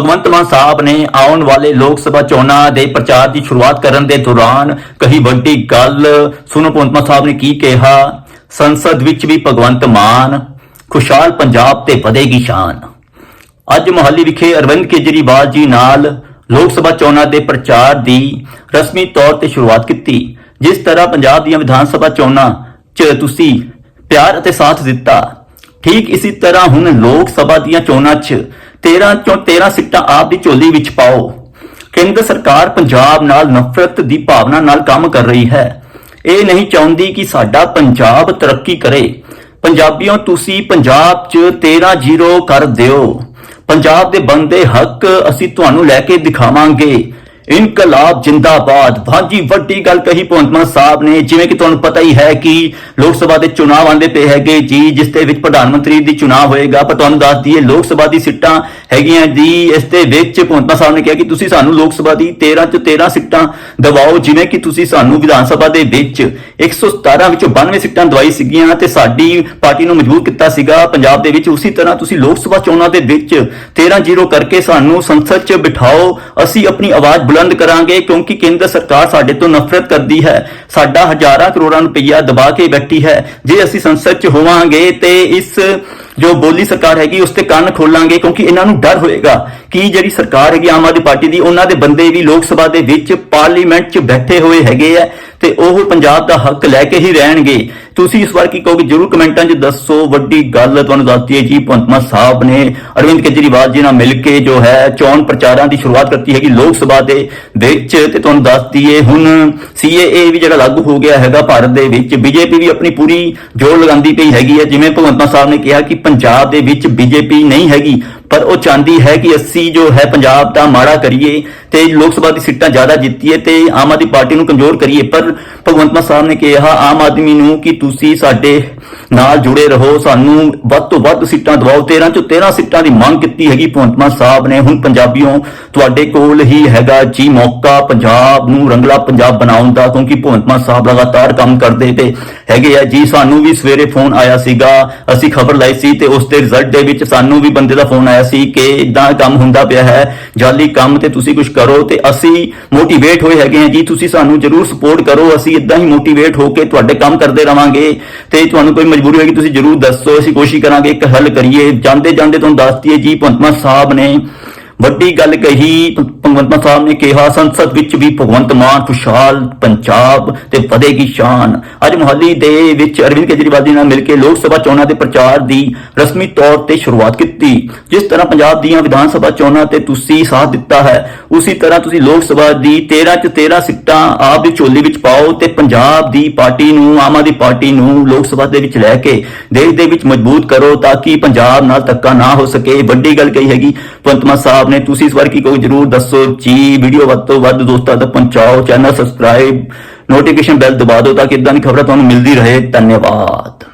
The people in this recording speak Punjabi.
ਭਗਵੰਤ ਮਾਨ ਸਾਹਿਬ ਨੇ ਆਉਣ ਵਾਲੇ ਲੋਕ ਸਭਾ ਚੋਣਾਂ ਦੇ ਪ੍ਰਚਾਰ ਦੀ ਸ਼ੁਰੂਆਤ ਕਰਨ ਦੇ ਦੌਰਾਨ ਕਹੀ ਵੱਡੀ ਗੱਲ। ਸੁਣੋ, ਭਗਵੰਤ ਮਾਨ ਸਾਹਿਬ ਨੇ ਕੀ ਕਿਹਾ? ਸੰਸਦ ਵਿੱਚ ਵੀ ਭਗਵੰਤ ਮਾਨ, ਖੁਸ਼ਹਾਲ ਪੰਜਾਬ ਤੇ ਵਧੇਗੀ ਸ਼ਾਨ। ਅੱਜ ਮੁਹਾਲੀ ਵਿਖੇ ਅਰਵਿੰਦ ਕੇਜਰੀਵਾਲ ਜੀ ਨਾਲ ਲੋਕ ਸਭਾ ਚੋਣਾਂ ਦੇ ਪ੍ਰਚਾਰ ਦੀ ਰਸਮੀ ਤੌਰ ਤੇ ਸ਼ੁਰੂਆਤ ਕੀਤੀ, ਜਿਸ ਤਰ੍ਹਾਂ ਪੰਜਾਬ ਦੀਆਂ ਵਿਧਾਨ ਸਭਾ ਚੋਣਾਂ 'ਚ ਤੁਸੀਂ ਪਿਆਰ ਅਤੇ ਸਾਥ ਦਿੱਤਾ। ਠੀਕ ਇਸੇ ਤਰ੍ਹਾਂ ਹੁਣ ਲੋਕ ਸਭਾ ਦੀਆਂ ਚੋਣਾਂ 'ਚ 13 ਚੋਂ 13 ਸੀਟਾਂ ਆਪ ਦੀ ਝੋਲੀ ਵਿੱਚ ਪਾਓ। ਕੇਂਦਰ ਸਰਕਾਰ ਪੰਜਾਬ ਨਾਲ ਨਫ਼ਰਤ ਦੀ ਭਾਵਨਾ ਨਾਲ ਕੰਮ ਕਰ ਰਹੀ ਹੈ। ਇਹ ਨਹੀਂ ਚਾਹੁੰਦੀ ਕਿ ਸਾਡਾ ਪੰਜਾਬ ਤਰੱਕੀ ਕਰੇ। ਪੰਜਾਬੀਓ, ਤੁਸੀਂ ਪੰਜਾਬ 'ਚ 13-0 ਕਰ ਦਿਓ। ਪੰਜਾਬ ਦੇ ਬੰਦੇ ਹੱਕ ਅਸੀਂ ਤੁਹਾਨੂੰ ਲੈ ਕੇ ਦਿਖਾਵਾਂਗੇ। ਇਨਕਲਾਬ ਜਿੰਦਾਬਾਦ। ਭਾਜੀ ਵੱਡੀ ਗੱਲ ਕਹੀ ਭਗਵੰਤਮਾ ਸਾਹਿਬ ਨੇ, ਜਿਵੇਂ ਕਿ ਤੁਹਾਨੂੰ ਪਤਾ ਹੀ ਹੈ ਕਿ ਲੋਕ ਸਭਾ ਦੇ ਚੁਣਾਵ ਆਂਦੇ ਪਏ ਹੈਗੇ ਜੀ, ਜਿਸ ਦੇ ਵਿੱਚ ਪ੍ਰਧਾਨ ਮੰਤਰੀ ਦੀ ਚੁਣਾਵ ਹੋਏਗਾ। ਪਰ ਤੁਹਾਨੂੰ ਦੱਸ ਦਈਏ, ਲੋਕ ਸਭਾ ਦੀ ਸੀਟਾਂ ਹੈਗੀਆਂ ਜੀ, ਇਸ ਦੇ ਵਿੱਚ ਭਗਵੰਤ ਸਾਹਿਬ ਨੇ ਕਿਹਾ ਕਿ ਤੁਸੀਂ ਸਾਨੂੰ ਲੋਕ ਸਭਾ ਦੀ 13 ਚ 13 ਸੀਟਾਂ ਦਿਵਾਓ, ਜਿਵੇਂ ਕਿ ਤੁਸੀਂ ਸਾਨੂੰ ਵਿਧਾਨ ਸਭਾ ਦੇ ਵਿੱਚ 117 ਵਿੱਚੋਂ 92 ਸੀਟਾਂ ਦਵਾਈ ਸੀਗੀਆਂ ਤੇ ਸਾਡੀ ਪਾਰਟੀ ਨੂੰ ਮਜ਼ਬੂਤ ਕੀਤਾ ਸੀਗਾ। ਪੰਜਾਬ ਦੇ ਵਿੱਚ ਉਸੇ ਤਰ੍ਹਾਂ ਤੁਸੀਂ ਲੋਕ ਸਭਾ ਚੋਣਾਂ ਦੇ ਵਿੱਚ 13-0 ਕਰਕੇ ਸਾਨੂੰ ਸੰਸਦ 'ਚ ਬਿਠਾਓ। ਅਸੀਂ ਆਪਣੀ ਆਵਾਜ਼ ਬੁਲੰਦ ਕਰਾਂਗੇ ਕਿਉਂਕਿ ਕੇਂਦਰ ਸਰਕਾਰ ਸਾਡੇ ਤੋਂ ਨਫ਼ਰਤ ਕਰਦੀ ਹੈ। ਸਾਡਾ ਹਜ਼ਾਰਾਂ ਕਰੋੜਾਂ ਰੁਪਈਆ ਦਬਾ ਕੇ ਬੈਠੀ ਹੈ। ਜੇ ਅਸੀਂ ਸੰਸਦ 'ਚ ਹੋਵਾਂਗੇ ਤੇ ਇਸ ਜੋ ਬੋਲੀ ਸਰਕਾਰ ਹੈਗੀ, ਉਸ ਤੇ ਕੰਨ ਖੋਲਾਂਗੇ, ਕਿਉਂਕਿ ਇਹਨਾਂ ਨੂੰ ਡਰ ਹੋਏਗਾ ਕਿ ਜਿਹੜੀ ਸਰਕਾਰ ਹੈਗੀ ਆਮ ਆਦਮੀ ਪਾਰਟੀ ਦੀ, ਉਹਨਾਂ ਦੇ ਬੰਦੇ ਵੀ ਲੋਕ ਸਭਾ ਦੇ ਵਿੱਚ ਪਾਰਲੀਮੈਂਟ 'ਚ ਬੈਠੇ ਹੋਏ ਹੈਗੇ ਆ ਤੇ ਉਹ ਪੰਜਾਬ ਦਾ ਹੱਕ ਲੈ ਕੇ ਹੀ ਰਹਿਣਗੇ। ਤੁਸੀਂ ਇਸ ਵਾਰ ਕੀ ਕਹੋਗੇ? ਜਰੂਰ ਕਮੈਂਟਾਂ 'ਚ ਦੱਸੋ। ਵੱਡੀ ਗੱਲ ਤੁਹਾਨੂੰ ਦੱਸਦੀ ਹੈ ਜੀ, ਭਗਵੰਤ ਮਾਨ ਸਾਹਿਬ ਨੇ ਅਰਵਿੰਦ ਕੇਜਰੀਵਾਲ ਜੀ ਨਾਲ ਮਿਲ ਕੇ ਜੋ ਹੈ ਚੋਣ ਪ੍ਰਚਾਰਾਂ ਦੀ ਸ਼ੁਰੂਆਤ ਕਰਤੀ ਹੈਗੀ ਲੋਕ ਸਭਾ ਦੇ ਵਿੱਚ ਤੇ ਤੁਹਾਨੂੰ ਦੱਸਦੀ ਹੈ, ਹੁਣ ਸੀਏਏ ਵੀ ਜਿਹੜਾ ਲਾਗੂ ਹੋ ਗਿਆ ਹੈਗਾ ਭਾਰਤ ਦੇ ਵਿੱਚ ਬੀਜੇਪੀ ਵੀ ਆਪਣੀ ਪੂਰੀ ਜੋਰ ਲਗਾਉਂਦੀ ਪਈ ਹੈਗੀ ਹੈ। ਜਿਵੇਂ ਭਗਵੰਤ ਮਾਨ ਸਾਹਿਬ ਨੇ ਕਿਹਾ ਕਿ ਪੰਜਾਬ ਦੇ ਵਿੱਚ ਬੀਜੇਪੀ ਨਹੀਂ ਹੈਗੀ। ਪਰ ਉਹ ਚਾਹੁੰਦੀ ਹੈ ਕਿ ਅਸੀਂ ਜੋ ਹੈ ਪੰਜਾਬ ਦਾ ਮਾੜਾ ਕਰੀਏ ਤੇ ਲੋਕ ਸਭਾ ਦੀ ਸੀਟਾਂ ਜ਼ਿਆਦਾ ਜਿੱਤੀਏ ਤੇ ਆਮ ਆਦਮੀ ਪਾਰਟੀ ਨੂੰ ਕਮਜ਼ੋਰ ਕਰੀਏ। ਪਰ ਭਗਵੰਤ ਮਾਨ ਸਾਹਿਬ ਨੇ ਕਿਹਾ, ਆਮ ਆਦਮੀ ਨੂੰ ਕਿ ਤੁਸੀਂ ਸਾਡੇ ਨਾਲ ਜੁੜੇ ਰਹੋ। ਸਾਨੂੰ ਵੱਧ ਤੋਂ ਵੱਧ ਸੀਟਾਂ ਦਿਵਾਓ। 13 ਚੋਂ 13 ਸੀਟਾਂ ਦੀ ਮੰਗ ਕੀਤੀ ਹੈਗੀ ਭਗਵੰਤ ਮਾਨ ਸਾਹਿਬ ਨੇ। ਹੁਣ ਪੰਜਾਬੀਓ, ਤੁਹਾਡੇ ਕੋਲ ਹੀ ਹੈਗਾ ਜੀ ਮੌਕਾ ਪੰਜਾਬ ਨੂੰ ਰੰਗਲਾ ਪੰਜਾਬ ਬਣਾਉਣ ਦਾ, ਕਿਉਂਕਿ ਭਗਵੰਤ ਮਾਨ ਸਾਹਿਬ ਲਗਾਤਾਰ ਕੰਮ ਕਰਦੇ ਤੇ ਹੈਗੇ ਆ। ਜੀ, ਸਾਨੂੰ ਵੀ ਸਵੇਰੇ ਫੋਨ ਆਇਆ ਸੀਗਾ। ਅਸੀਂ ਖਬਰ ਲਈ ਸੀ ਤੇ ਉਸ ਦੇ ਰਿਜ਼ਲਟ ਦੇ ਵਿੱਚ ਸਾਨੂੰ ਵੀ ਬੰਦੇ ਦਾ ਫੋਨ ਆਇਆ ਸੀ ਕਿ ਇਦਾਂ ਕੰਮ ਹੁੰਦਾ ਪਿਆ ਹੈ, ਜਾਲੀ ਕੰਮ ਤੇ ਤੁਸੀਂ ਕੁਝ ਕਰੋ ਤੇ ਅਸੀਂ ਮੋਟੀਵੇਟ ਹੋਏ ਹੈਗੇ ਹਾਂ ਜੀ, ਤੁਸੀਂ ਸਾਨੂੰ ਜਰੂਰ ਸਪੋਰਟ ਕਰੋ, ਅਸੀਂ ਇਦਾਂ ਹੀ ਮੋਟੀਵੇਟ ਹੋ ਕੇ ਤੁਹਾਡੇ ਕੰਮ ਕਰਦੇ ਰਵਾਂਗੇ ਤੇ ਤੁਹਾਨੂੰ ਕੋਈ ਮਜਬੂਰੀ ਹੋਏਗੀ, ਤੁਸੀਂ ਜਰੂਰ ਦੱਸੋ, ਅਸੀਂ ਕੋਸ਼ਿਸ਼ ਕਰਾਂਗੇ ਇੱਕ ਹੱਲ ਕਰੀਏ। ਜਾਂਦੇ ਜਾਂਦੇ ਤੁਹਾਨੂੰ ਦੱਸ ਦਈਏ ਜੀ, ਭਗਵੰਤ ਮਾਨ ਸਾਹਿਬ ਨੇ ਵੱਡੀ ਗੱਲ ਕਹੀ, ਭਗਵੰਤ ਮਾਨ ਸਾਹਿਬ ਨੇ ਕਿਹਾ, ਸੰਸਦ ਵਿੱਚ ਵੀ ਭਗਵੰਤ ਮਾਨ ਖੁਸ਼ਹਾਲ, ਪੰਜਾਬ ਤੇ ਵਧੇਗੀ ਸ਼ਾਨ। ਅੱਜ ਮੁਹਾਲੀ ਦੇ ਵਿੱਚ ਅਰਵਿੰਦ ਕੇਜਰੀਵਾਲ ਜੀ ਨਾਲ ਮਿਲ ਕੇ ਲੋਕ ਸਭਾ ਚੋਣਾਂ ਦੇ ਪ੍ਰਚਾਰ ਦੀ ਰਸਮੀ ਤੌਰ ਤੇ ਸ਼ੁਰੂਆਤ ਕੀਤੀ। ਜਿਸ ਤਰ੍ਹਾਂ ਪੰਜਾਬ ਦੀਆਂ ਵਿਧਾਨ ਸਭਾ ਚੋਣਾਂ ਤੇ ਤੁਸੀਂ ਸਾਥ ਦਿੱਤਾ ਹੈ, ਉਸੇ ਤਰ੍ਹਾਂ ਤੁਸੀਂ ਲੋਕ ਸਭਾ ਦੀ 13 ਚ 13 ਸੀਟਾਂ ਆਪ ਦੀ ਝੋਲੀ ਵਿੱਚ ਪਾਓ ਤੇ ਪੰਜਾਬ ਦੀ ਪਾਰਟੀ ਨੂੰ, ਆਮ ਆਦਮੀ ਪਾਰਟੀ ਨੂੰ ਲੋਕ ਸਭਾ ਦੇ ਵਿੱਚ ਲੈ ਕੇ ਦੇਸ਼ ਦੇ ਵਿੱਚ ਮਜ਼ਬੂਤ ਕਰੋ ਤਾਂ ਕਿ ਪੰਜਾਬ ਨਾਲ ਧੱਕਾ ਨਾ ਹੋ ਸਕੇ। ਵੱਡੀ ਗੱਲ ਕਹੀ ਹੈਗੀ, ਭਗਵੰਤ ਮਾਨ ਸਾਹਿਬ ਨੇ ਤੁਸੀਂ ਇਸ ਵਾਰ ਕੀ ਕਹੋ ਜਰੂਰ ਦੱਸੋ ਜੀ ਵੀਡੀਓ ਵੱਧ ਤੋਂ ਵੱਧ ਦੋਸਤਾਂ ਤੱਕ ਪਹੁੰਚਾਓ ਚੈਨਲ ਸਬਸਕ੍ਰਾਈਬ ਨੋਟੀਫਿਕੇਸ਼ਨ ਬੈਲ ਦਬਾ ਦਿਓ ਤਾਂ ਕਿ ਇਦਾਂ ਦੀ ਖਬਰਾਂ ਤੁਹਾਨੂੰ ਮਿਲਦੀ ਰਹੇ। ਧੰਨਵਾਦ।